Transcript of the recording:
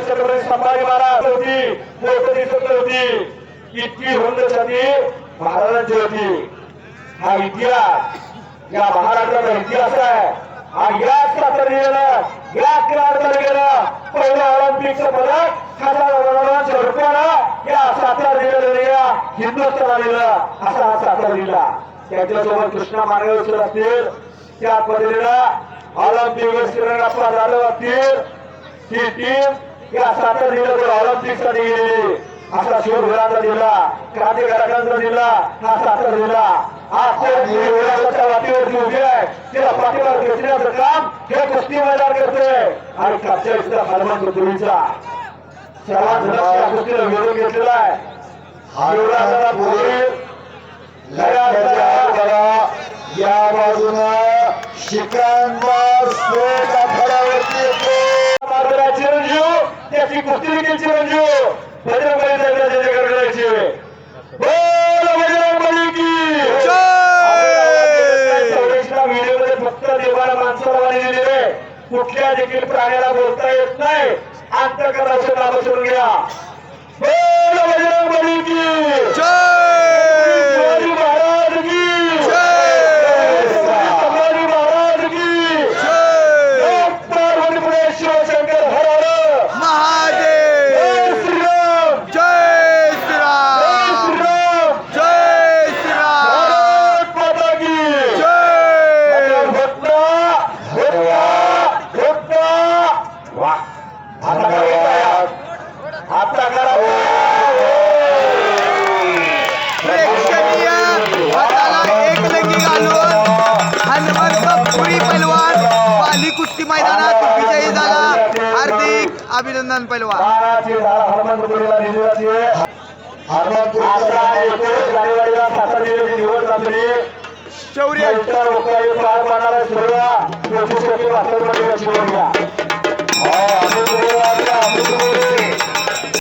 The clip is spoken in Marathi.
छत्रपती संभाजी महाराज होती मोठं दिसत होती इतकी रुंद सती महाराजांची होती. हा इतिहास या महाराष्ट्राचा इतिहास आहे. हा याच कातर गेलं याच क्रीडा गेलं पहिलं ऑलिम्पिकचं पदक हजार हजारांच्या रुपयानं या सातार जिल्ह्याला दिलं हिंदुस्थानला दिलं असा हा सातार जिल्हा त्याच्यासोबत कृष्णा मार्गदर्शन असतील. त्या पद्धतीनं ऑलिम्पिक श्रीरंगप्पा जाधव असतील. ही टीम या सातारा जिल्ह्यात तर साठी गेलेली असा शिवभराचा जिल्हा क्रांतिकारकांचा जिल्हा हा सातारा जिल्हा. आज ते वाटीवरती उभी आहे. तिला पाठीवर घेतल्याचं काम हे कुस्ती मैदान करते आणि कापच्या इथला हनुमान पृथ्वीचा या कुस्तीला विरोध घेतलेला आहे. युवराजाला पुढे या बाजूनं शिकांबा त्याची कुस्ती देखील चिरंजीव. बजरंगबली साहेबांना जय जयकार करायची बोल बजरंगबली की. व्हिडिओमध्ये फक्त देवाला माणसाला वाणी दिलेली आहे. कुठल्या देखील प्राण्याला बोलता येत नाही. अंतकरणाचं नाम सोडून घ्या आता करा प्रेक्षणीय हाताला एक लंगी घालून हनुमंत पुरी पैलवान पाली कुस्ती मैदानात विजयी झाला. हार्दिक अभिनंदन पैलवान शौर्य. पार पाडणारा सर्व